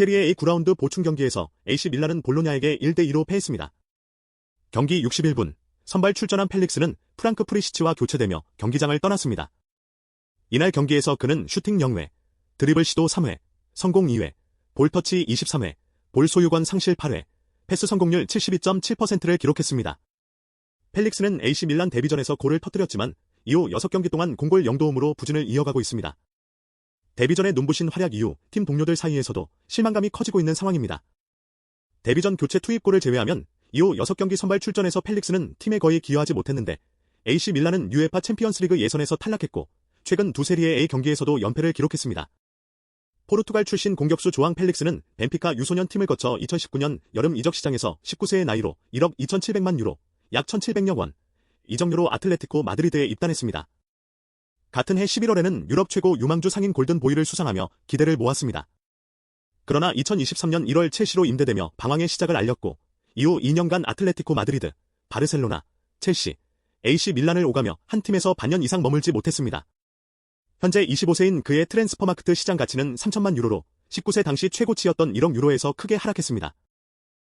세리에 A 9라운드 보충 경기에서 AC 밀란은 볼로냐에게 1대2로 패했습니다. 경기 61분, 선발 출전한 펠릭스는 프랑크 프리시치와 교체되며 경기장을 떠났습니다. 이날 경기에서 그는 슈팅 0회, 드리블 시도 3회, 성공 2회, 볼터치 23회, 볼 소유권 상실 8회, 패스 성공률 72.7%를 기록했습니다. 펠릭스는 AC 밀란 데뷔전에서 골을 터뜨렸지만 이후 6경기 동안 공골 0도움으로 부진을 이어가고 있습니다. 데뷔전의 눈부신 활약 이후 팀 동료들 사이에서도 실망감이 커지고 있는 상황입니다. 데뷔 전 교체 투입골을 제외하면 이후 6경기 선발 출전에서 펠릭스는 팀에 거의 기여하지 못했는데 AC 밀란은 UEFA 챔피언스리그 예선에서 탈락했고 최근 두 세리의 A 경기에서도 연패를 기록했습니다. 포르투갈 출신 공격수 조앙 펠릭스는 벤피카 유소년 팀을 거쳐 2019년 여름 이적 시장에서 19세의 나이로 1억 2,700만 유로, 약 1,700여 원, 이적료로 아틀레티코 마드리드에 입단했습니다. 같은 해 11월에는 유럽 최고 유망주 상인 골든 보이를 수상하며 기대를 모았습니다. 그러나 2023년 1월 첼시로 임대되며 방황의 시작을 알렸고 이후 2년간 아틀레티코 마드리드, 바르셀로나, 첼시, AC 밀란을 오가며 한 팀에서 반년 이상 머물지 못했습니다. 현재 25세인 그의 트랜스퍼마크트 시장 가치는 3천만 유로로 19세 당시 최고치였던 1억 유로에서 크게 하락했습니다.